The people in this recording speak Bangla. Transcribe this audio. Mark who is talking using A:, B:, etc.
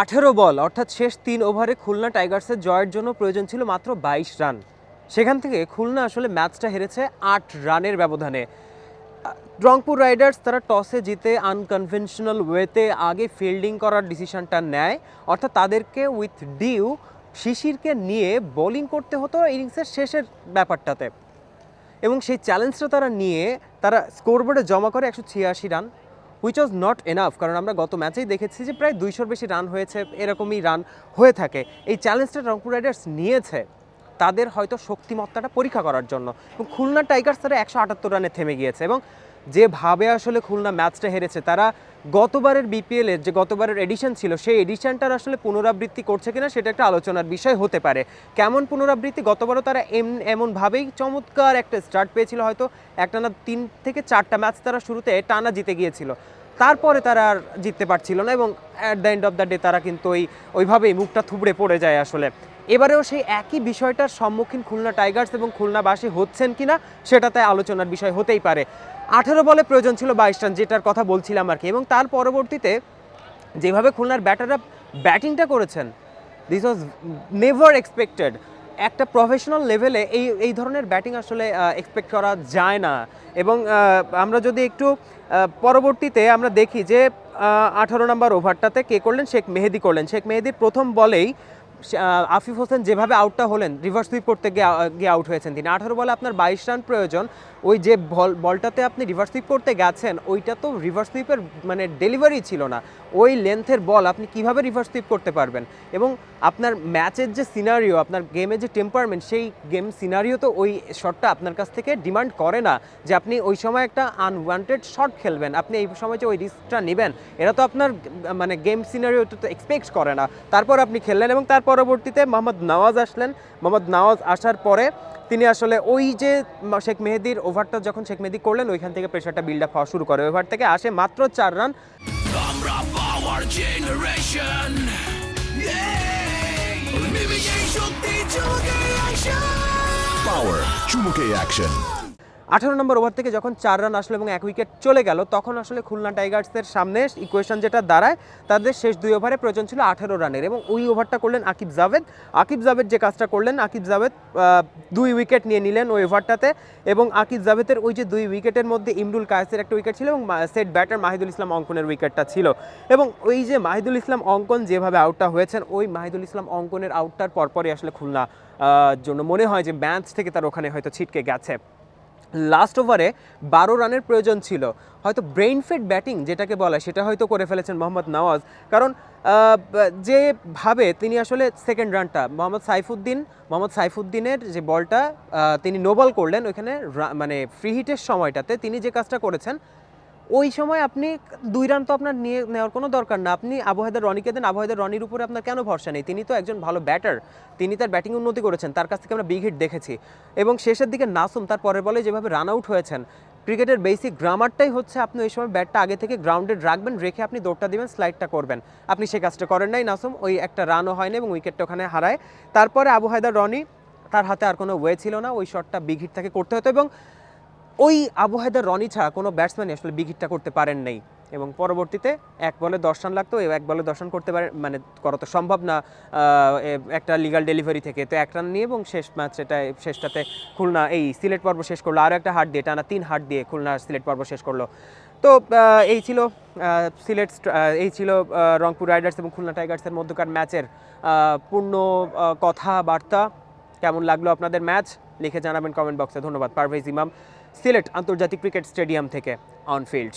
A: আঠেরো বল, অর্থাৎ শেষ তিন ওভারে খুলনা টাইগার্সের জয়ের জন্য প্রয়োজন ছিল মাত্র বাইশ রান। সেখান থেকে খুলনা আসলে ম্যাচটা হেরেছে আট রানের ব্যবধানে। রংপুর রাইডার্স তারা টসে জিতে আনকনভেনশনাল ওয়েতে আগে ফিল্ডিং করার ডিসিশনটা নেয়। অর্থাৎ তাদেরকে উইথ ডিউ শিশিরকে নিয়ে বোলিং করতে হতো ইনিংসের শেষের ব্যাপারটাতে। এবং সেই চ্যালেঞ্জটা তারা নিয়ে তারা স্কোরবোর্ডে জমা করে একশো ছিয়াশি run. Which was not enough কারণ আমরা গত ম্যাচেই দেখেছি যে প্রায় দুইশোর বেশি রান হয়েছে, এরকমই রান হয়ে থাকে। এই চ্যালেঞ্জটা রংপুর রাইডার্স নিয়েছে তাদের হয়তো শক্তিমত্তাটা পরীক্ষা করার জন্য। এবং খুলনা টাইগার্স তারা একশো আটাত্তর রানে থেমে গিয়েছে এবং যেভাবে আসলে খুলনা ম্যাচটা হেরেছে, তারা গতবারের বিপিএলের যে গতবারের এডিশন ছিল, সেই এডিশনটার আসলে পুনরাবৃত্তি করছে কিনা সেটা একটা আলোচনার বিষয় হতে পারে। কেমন পুনরাবৃত্তি? গতবারও তারা এম, এমনভাবেই চমৎকার একটা স্টার্ট পেয়েছিল হয়তো। একটা না তিন থেকে চারটা ম্যাচ তারা শুরুতে টানা জিতে গিয়েছিল। তারপরে তারা আর জিততে পারছিল না এবং at the end of the day তারা কিন্তু ওই, ওইভাবেই মুখটা থুবড়ে পড়ে যায় আসলে। এবারেও সেই একই বিষয়টার সম্মুখীন খুলনা টাইগার্স এবং খুলনাবাসী হচ্ছেন কিনা সেটাতে আলোচনার বিষয় হতেই পারে। আঠেরো বলে প্রয়োজন ছিল বাইশ রান, যেটার কথা বলছিলাম আর কি। এবং তার পরবর্তীতে যেভাবে খুলনার ব্যাটাররা ব্যাটিংটা করেছেন দিস ওয়াজ নেভার এক্সপেক্টেড একটা প্রফেশনাল লেভেলে এই এই ধরনের ব্যাটিং আসলে এক্সপেক্ট করা যায় না। এবং আমরা যদি একটু পরবর্তীতে আমরা দেখি যে আঠারো নম্বর ওভারটাতে কে করলেন? শেখ মেহেদি করলেন। শেখ মেহেদির প্রথম বলেই আফিফ হোসেন যেভাবে আউটটা হলেন রিভার্স সুইপ করতে গিয়ে আউট হয়েছেন তিনি। আঠারো বলে আপনার বাইশ রান প্রয়োজন। ওই যে বল, বলটাতে আপনি রিভার্স সুইপ করতে গেছেন, ওইটা তো রিভার্স সুইপের মানে ডেলিভারি ছিল না। ওই লেন্থের বল আপনি কীভাবে রিভার্স সুইপ করতে পারবেন? এবং আপনার ম্যাচের যে সিনারিও আপনার গেমের যে টেম্পারমেন্ট সেই গেম সিনারিও তো ওই শটটা আপনার কাছ থেকে ডিমান্ড করে না যে আপনি ওই সময় একটা আনওয়ান্টেড শট খেলবেন। আপনি এই সময় যে ওই রিস্কটা নেবেন এটা তো আপনার মানে গেম সিনারিও তো এক্সপেক্ট করে না। তারপর আপনি খেললেন এবং তার পরবর্তীতে মোহাম্মদ নওয়াজ আসলেন। মোহাম্মদ নওয়াজ আসার পরে তিনি আসলে ওই যে শেখ মেহেদির ওভারটা যখন শেখ মেহেদি করলেন ওইখান থেকে প্রেশারটা বিল্ড আপ হওয়া শুরু করে। ওভার থেকে আসে মাত্র চার রান
B: পাওয়ার
C: Power চুমুকে অ্যাকশন
A: আঠারো নম্বর ওভার থেকে যখন চার রান আসলো এবং এক উইকেট চলে গেল, তখন আসলে খুলনা টাইগার্সের সামনে ইকুয়েশন যেটা দাঁড়ায়, তাদের শেষ দুই ওভারে প্রয়োজন ছিল আঠেরো রানের এবং ওই ওভারটা করলেন আকিব জাভেদ। আকিব জাভেদ যে কাজটা করলেন, আকিব জাভেদ দুই উইকেট নিয়ে নিলেন ওই ওভারটাতে এবং আকিব জাভেদের ওই যে দুই উইকেটের মধ্যে ইমরুল কায়েসের একটা উইকেট ছিল এবং সেট ব্যাটার মাহিদুল ইসলাম অঙ্কনের উইকেটটা ছিল এবং ওই যে মাহিদুল ইসলাম অঙ্কন যেভাবে আউটটা হয়েছেন, ওই মাহিদুল ইসলাম অঙ্কনের আউটটার পরপরই আসলে খুলনা জন্য মনে হয় যে ম্যাচ থেকে তার ওখানে হয়তো ছিটকে গেছে। লাস্ট ওভারে বারো রানের প্রয়োজন ছিল। হয়তো ব্রেইন ফিট ব্যাটিং যেটাকে বলা, সেটা হয়তো করে ফেলেছেন মোহাম্মদ নওয়াজ। কারণ যেভাবে তিনি আসলে সেকেন্ড রানটা মোহাম্মদ সাইফুদ্দিন, মোহাম্মদ সাইফুদ্দিনের যে বলটা তিনি নোবল করলেন, ওইখানে মানে ফ্রি হিটের সময়টাতে তিনি যে কাজটা করেছেন ওই সময় আপনি দুই রান তো আপনার নিয়ে নেওয়ার কোনো দরকার না। আপনি আবহাওয়াদের রনিকে দেন আবহাওয়াদের রনির উপরে আপনার কেন ভরসা নেই? তিনি তো একজন ভালো ব্যাটার তিনি তার ব্যাটিং উন্নতি করেছেন, তার কাছ থেকে আমরা বিগ হিট দেখেছি। এবং শেষের দিকে নাসুম তার পরের বলে যেভাবে রান আউট হয়েছেন, ক্রিকেটের বেসিক গ্রামারটাই হচ্ছে আপনি ওই সময় ব্যাটটা আগে থেকে গ্রাউন্ডেড রাখবেন, রেখে আপনি দৌড়টা দিবেন স্লাইডটা করবেন। আপনি সে কাজটা করেন নাই নাসুম, ওই একটা রানও হয়নি এবং উইকেটটা ওখানে হারায়। তারপরে আবু রনি, তার হাতে আর কোনো ওয়ে ছিল না, ওই শটটা বিগ হিট তাকে করতে হতো এবং ওই আবু রনি ছাড়া কোনো ব্যাটসম্যানই আসলে বিগ হিটটা করতে পারেন নাই। এবং পরবর্তীতে এক বলে দশ রান লাগতো এক বলে দশ রান করতে পারে মানে করা তো সম্ভব না একটা লিগাল ডেলিভারি থেকে। তো এক রান নিয়ে এবং শেষ ম্যাচ এটা, শেষটাতে খুলনা, এই সিলেট পর্ব শেষ করল। আরও একটা হাট দিয়ে, টানা তিন হাট দিয়ে খুলনা সিলেট পর্ব শেষ করল। তো এই ছিল সিলেট এই ছিল রংপুর রাইডার্স এবং খুলনা টাইগার্সের মধ্যকার ম্যাচের পূর্ণ কথাবার্তা। কেমন লাগল আপনাদের ম্যাচ লিখে জানাবেন কমেন্ট বক্সে ধন্যবাদ, পারভেজ ইমাম। সিলেট আন্তর্জাতিক ক্রিকেট স্টেডিয়াম থেকে অনফিল্ড